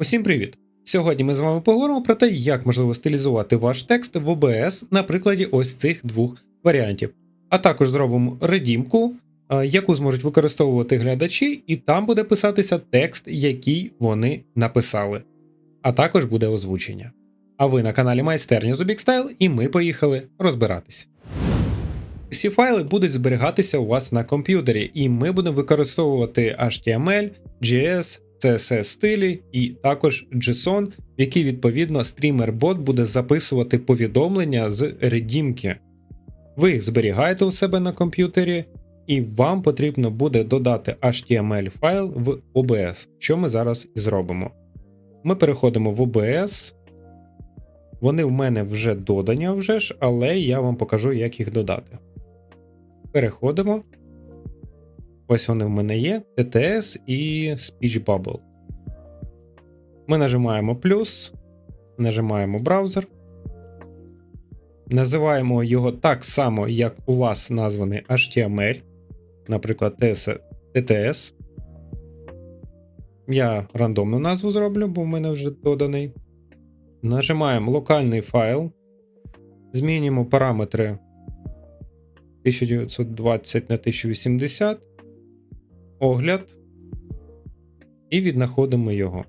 Усім привіт! Сьогодні ми з вами поговоримо про те, як можливо стилізувати ваш текст в OBS на прикладі ось цих двох варіантів. А також зробимо редімку, е, яку зможуть використовувати глядачі, і там буде писатися текст, який вони написали. А також буде озвучення. А ви на каналі Майстерня Zubik і ми поїхали розбиратись. Всі файли будуть зберігатися у вас на комп'ютері, і ми будемо використовувати HTML, JS, CSS стилі і також JSON, в який відповідно стрімер-бот буде записувати повідомлення з редімки. Ви їх зберігаєте у себе на комп'ютері, і вам потрібно буде додати HTML файл в OBS, що ми зараз і зробимо. Ми переходимо в OBS. Вони в мене вже додані, вже ж, але я вам покажу, як їх додати. Переходимо. Ось вони в мене є: TTS і Speech Bubble. Ми нажимаємо плюс, нажимаємо браузер. Називаємо його так само, як у вас названий HTML, наприклад, TTS. Я рандомну назву зроблю, бо в мене вже доданий. Нажимаємо локальний файл. Змінюємо параметри 1920 на 1080 огляд і віднаходимо його.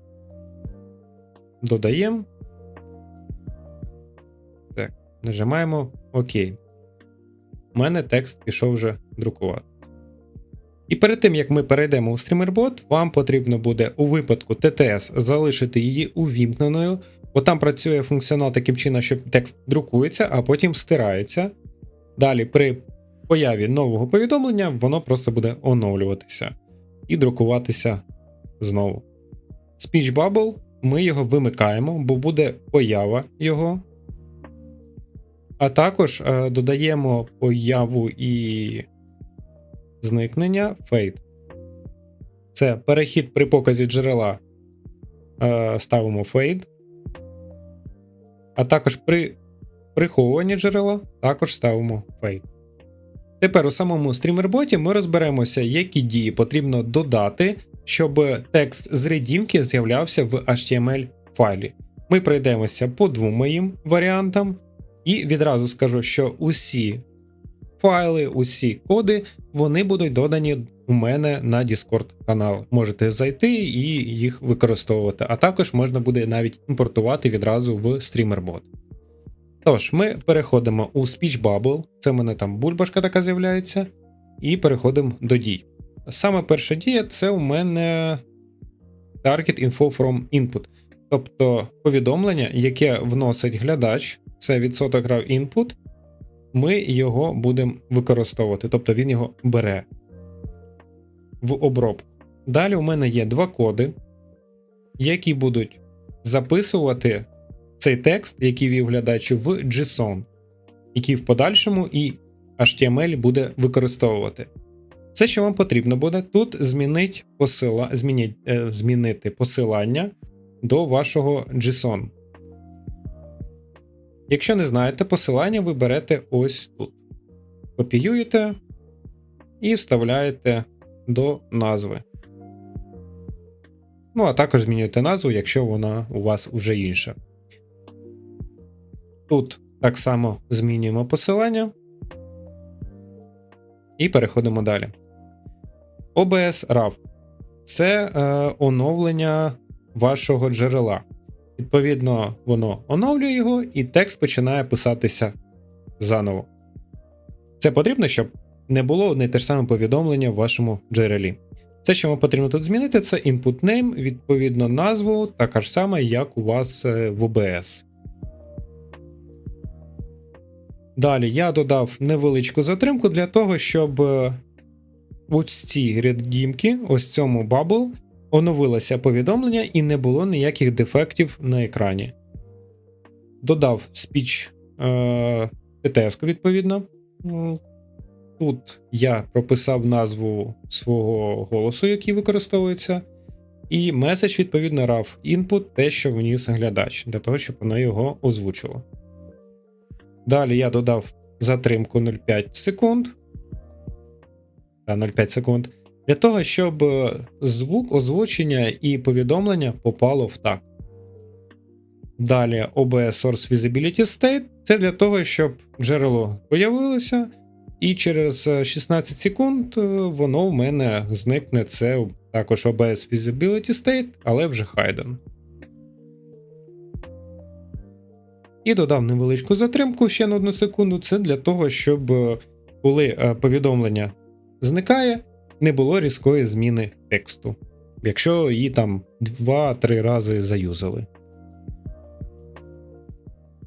Додаємо. Так, нажимаємо ОК. У мене текст пішов вже друкувати. І перед тим, як ми перейдемо у StreamerBot, вам потрібно буде у випадку TTS залишити її увімкненою, бо там працює функціонал таким чином, що текст друкується, а потім стирається. Далі, при появі нового повідомлення, воно просто буде оновлюватися і друкуватися знову. Speech Bubble ми його вимикаємо, бо буде поява його. А також е, додаємо появу і зникнення fade. Це перехід при показі джерела. Е, ставимо fade. А також при приховуванні джерела також ставимо fade. Тепер у самому стрімерботі ми розберемося, які дії потрібно додати, щоб текст з редімки з'являвся в HTML файлі. Ми пройдемося по двом моїм варіантам, і відразу скажу, що усі файли, усі коди вони будуть додані у мене на Discord канал. Можете зайти і їх використовувати, а також можна буде навіть імпортувати відразу в StreamerBot. Тож, ми переходимо у Speech Bubble, це в мене там бульбашка така з'являється, і переходимо до дій. Саме перша дія це у мене Target Info from Input. Тобто повідомлення, яке вносить глядач, це відсоток грав input, ми його будемо використовувати, тобто він його бере в обробку. Далі у мене є два коди, які будуть записувати цей текст, який вів глядач, в JSON, який в подальшому і HTML буде використовувати. Все, що вам потрібно буде, тут змінити посила, змініть, е, змінити посилання до вашого JSON. Якщо не знаєте, посилання ви берете ось тут. Копіюєте і вставляєте до назви. Ну, а також змінюєте назву, якщо вона у вас уже інша. Тут так само змінюємо посилання і переходимо далі. OBS RAW це е, оновлення вашого джерела. Відповідно, воно оновлює його, і текст починає писатися заново. Це потрібно, щоб не було одне і те ж саме повідомлення в вашому джерелі. Все, що вам потрібно тут змінити, це input name, відповідно, назву, така ж сама, як у вас е, в OBS. Далі я додав невеличку затримку для того, щоб е, ось ці редімки, ось цьому бабл, оновилося повідомлення і не було ніяких дефектів на екрані. Додав спіч е, ТТС, відповідно. Тут я прописав назву свого голосу, який використовується. І меседж, відповідно, RAW input, те, що вніс глядач, для того, щоб воно його озвучило. Далі я додав затримку 0,5 секунд. 0,5 секунд. Для того, щоб е, звук, озвучення і повідомлення попало в так. Далі OBS Source Visibility State це для того, щоб джерело появилося, і через е, 16 секунд е, воно в мене зникне. Це також OBS Visibility State, але вже Hidden. І додав невеличку затримку ще на одну секунду. Це для того, щоб е, коли е, повідомлення зникає, не було різкої зміни тексту, якщо її там 2-3 рази заюзали.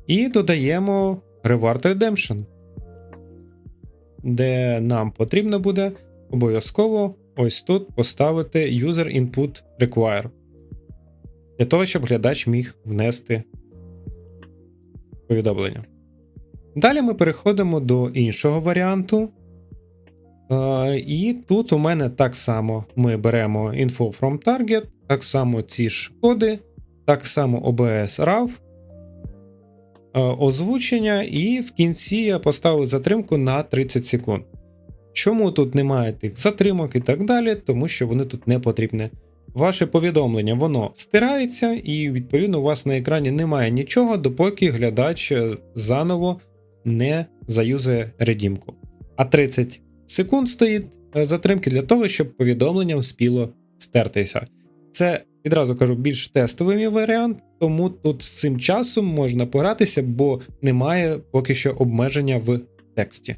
І додаємо Reward Redemption, де нам потрібно буде обов'язково ось тут поставити User Input Require. Для того, щоб глядач міг внести повідомлення. Далі ми переходимо до іншого варіанту. І тут у мене так само ми беремо info from target, так само ці ж коди, так само OBS RAW, озвучення, і в кінці я поставив затримку на 30 секунд. Чому тут немає тих затримок і так далі, тому що вони тут не потрібні. Ваше повідомлення воно стирається, і відповідно у вас на екрані немає нічого, допоки глядач е, заново не заюзає редімку. А 30 секунд стоїть е, затримки для того, щоб повідомлення вспіло стертися. Це відразу кажу більш тестовий варіант, тому тут з цим часом можна погратися, бо немає поки що обмеження в тексті.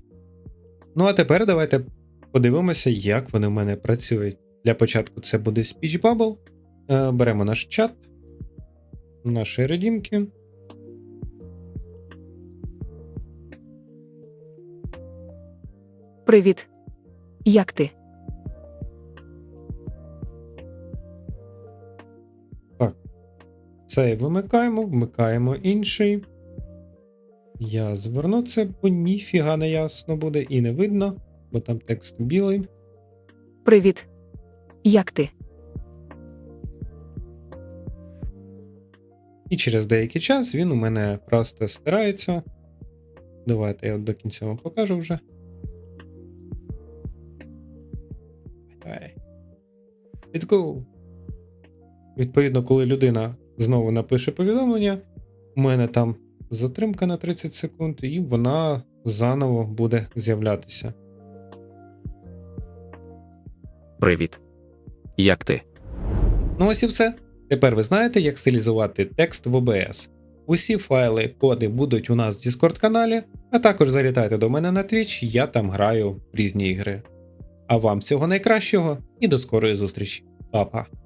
Ну а тепер давайте подивимося, як вони в мене працюють. Для початку це буде Speech Bubble. Е, Беремо наш чат, наші редімки. Привіт. Як ти? Так. Цей вимикаємо, вмикаємо інший. Я зверну це, бо ніфіга не ясно буде і не видно, бо там текст білий. Привіт. Як ти? І через деякий час він у мене просто стирається. Давайте я до кінця вам покажу вже. Давай. Let's go. Відповідно, коли людина знову напише повідомлення, у мене там затримка на 30 секунд, і вона заново буде з'являтися. Привіт. Як ти? Ну ось і все. Тепер ви знаєте, як стилізувати текст в OBS. Усі файли, коди будуть у нас в Discord каналі, а також залітайте до мене на Twitch, я там граю в різні ігри. А вам всього найкращого і до скорої зустрічі. Па-па!